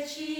вечірні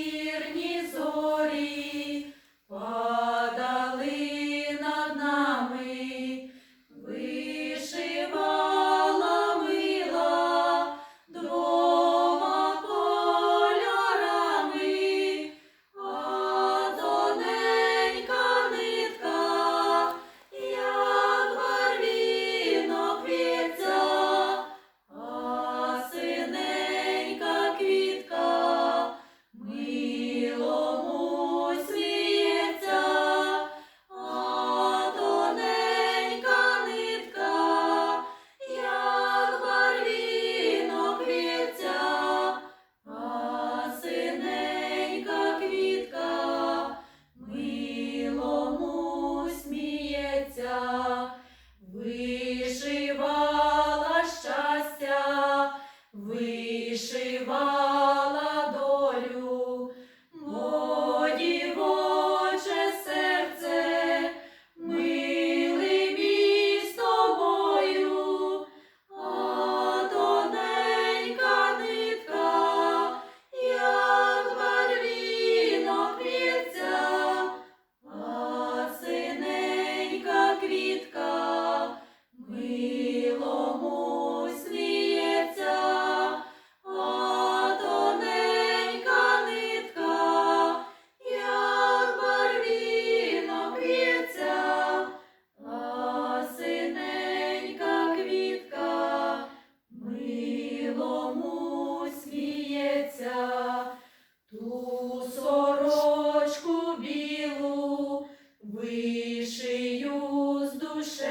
сорочку білу вишию з душе.